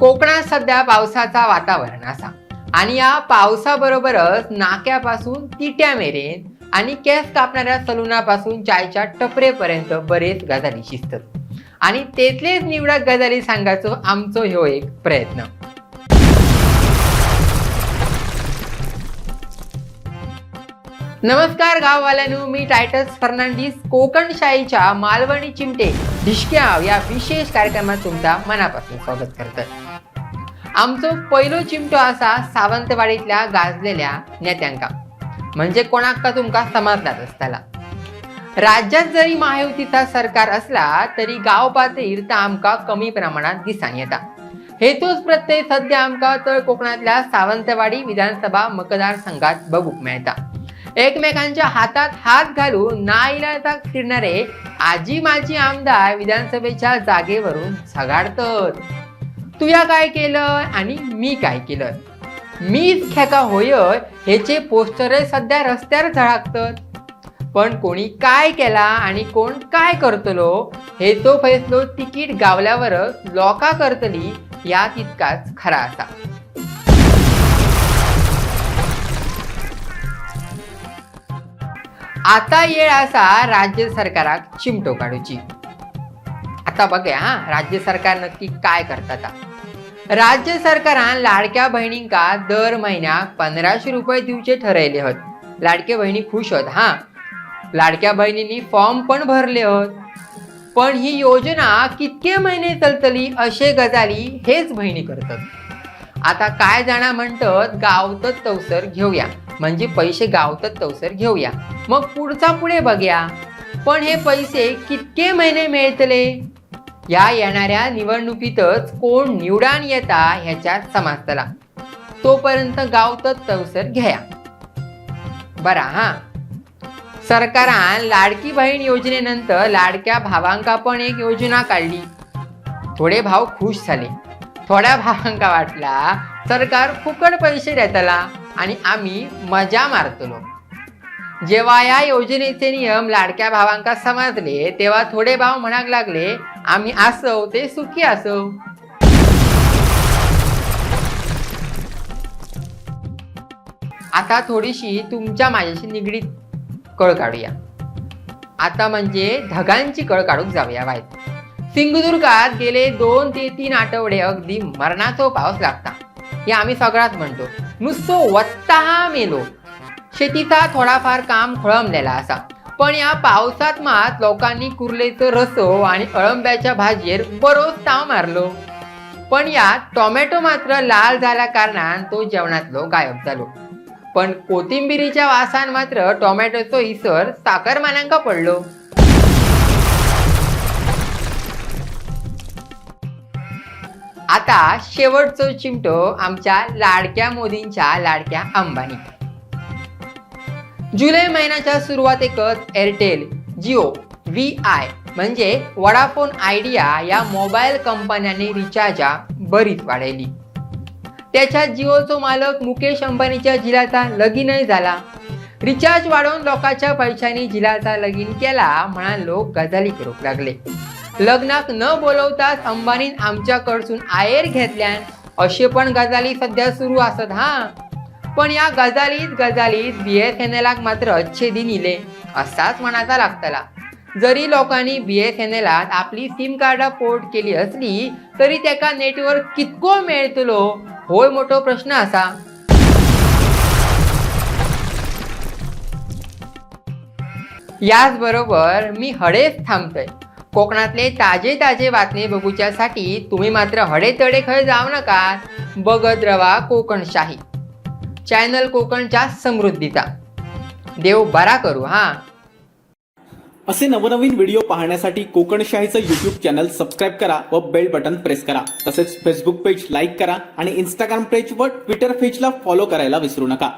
कोकणात सध्या पावसाचा वातावरण असा. आणि या पावसाबरोबरच नाक्यापासून तिट्या मेरेन आणि केस कापणाऱ्या सलुनापासून चायच्या टपरेपर्यंत बरेच गजाली शिजतात आणि तेथलेच निवडक गजाली सांगायचो आमचो ह्यो एक प्रयत्न. नमस्कार गाववाल्यांनो मी टायटस फर्नांडिस कोकणशाहीच्या मालवणी चिमटे ढिशक्याव या विशेष कार्यक्रमात तुमचा मनापासून स्वागत करत. आमचो पहिलो चिमटो असा सावंतवाडीतल्या गाजलेल्या नेत्यांका. म्हणजे कोणाक का तुमका समजलाच असताला. राज्यात जरी महायुतीचा सरकार असला तरी गाव पातळीर ता आमका कमी प्रमाणात दिसान येता. हेतूच प्रत्यय सध्या आमका तळ कोकणातल्या सावंतवाडी विधानसभा मतदारसंघात बघूक मेळटा एकमेकांच्या हातात हात घालून नाईलाजा फिरणारे आजी माजी आमदार विधानसभेच्या जागेवरून झगाडतात. तुया काय केलं आणि मी काय केलं मीच खेका होय ह्याचे पोस्टर सध्या रस्त्यावर झळाकतात. पण कोणी काय केला आणि कोण काय करतलो हे तो फैसलो तिकीट गावल्यावरच लोका करतली या तितकाच खरा असा. आता येळ असा राज्य सरकाराक चिमटो काढूची. आता बघूया हा राज्य सरकार नक्की काय करतात राज्य सरकारान लाडक्या बहिणींका दर महिन्याक पंधराशे रुपये दिवचे ठरवले हत. लाडक्या बहिणी खुश होत हा. लाडक्या बहिणींनी फॉर्म पण भरले होत. पण ही योजना कितके महिने चलतली असे गजाली हेच बहिणी करतात. आता काय जाणा म्हणतात गावतच तवसर घेऊया. म्हणजे पैसे गावतच तवसर घेऊया. मग पुढचा पुढे बघ्या. पण हे पैसे कितके महिने मिळतले? या येणाऱ्या निवडणुकीतच कोण निवडान येता ह्याच्यात समाजाला तोपर्यंत गावतच तवसर घ्या. बरा हा. सरकारान लाडकी बहीण योजनेनंतर लाडक्या भावांका पण एक योजना काढली. थोडे भाव खुश झाले. थोड्या भावांका वाटला सरकार फुकट पैसे देतला आणि आम्ही मजा मारतलो. जेव्हा या योजनेचे नियम लाडक्या भावांका समजले तेव्हा थोडे भाव म्हणाक लागले आम्ही असव ते सुखी असव आता थोडीशी तुमच्या माझ्याशी निगडीत कळ काढूया. आता म्हणजे ढगांची कळ काढूक जाऊया वाईट. सिंधुदुर्गात गेले दोन ते तीन आठवडे अगदी मरणाचो पाऊस लागता. हे आम्ही सगळ्यात म्हणतो. नुसतो वत्ता मेलो. शेतीचा थोडाफार काम खोळंबलेला असा. पण या पावसात मात लोकांनी कुर्लेचं रसो आणि अळंब्याच्या भाजीर बरोच ताव मारलो. पण यात टोमॅटो मात्र लाल झाल्या कारणान तो जेवणातलो गायब झालो. पण कोथिंबिरीच्या वासान मात्र टोमॅटोचो इसर साखरमानांका पडलो. आता शेवटचो चिमटो आमच्या लाडक्या मोदींच्या लाडक्या अंबानी. जुलै महिन्याच्या सुरुवातीकच एअरटेल जिओ व्ही आय म्हणजे वडाफोन आयडिया या मोबाईल कंपन्यांनी रिचार्जा बरीच वाढवली त्याच्यात जिओचा मालक मुकेश अंबानीच्या जिलाचा लगीनही झाला. रिचार्ज वाढवून लोकांच्या पैशांनी जिलाचा लगीन केला म्हणा लोक गजाली करूक लागले. लग्नाक न बोलवताच अंबानीन आमच्याकडसून आयर घेतल्यान असे पण गजाली सध्या सुरू असत हा. पण या गजालीत गजालीत बी एस एन एलाक मात्र अच्छे दिन इले असाच म्हणाचा लागतला. जरी लोकांनी बी एस एन एलात आपली सिम कार्डां पोर्ट केली असली तरी त्याका नेटवर्क कितको मेळतलो होय मोठो प्रश्न असा. याच बरोबर मी हडेच थांबतोय. कोकणातले ताजे ताजे बातमी बघूच्यासाठी तुम्ही मात्र हडे तडे जाऊ नका. बघत रवा कोकणशाही. चॅनल कोकणच्या समृद्धीचा. देव बरा करू हा. असे नवनवीन व्हिडिओ पाहण्यासाठी कोकणशाहीचं यूट्यूब चॅनल सबस्क्राईब करा व बेल बटन प्रेस करा. तसेच फेसबुक पेज लाईक करा आणि इंस्टाग्राम पेज व ट्विटर पेजला फॉलो करायला विसरू नका.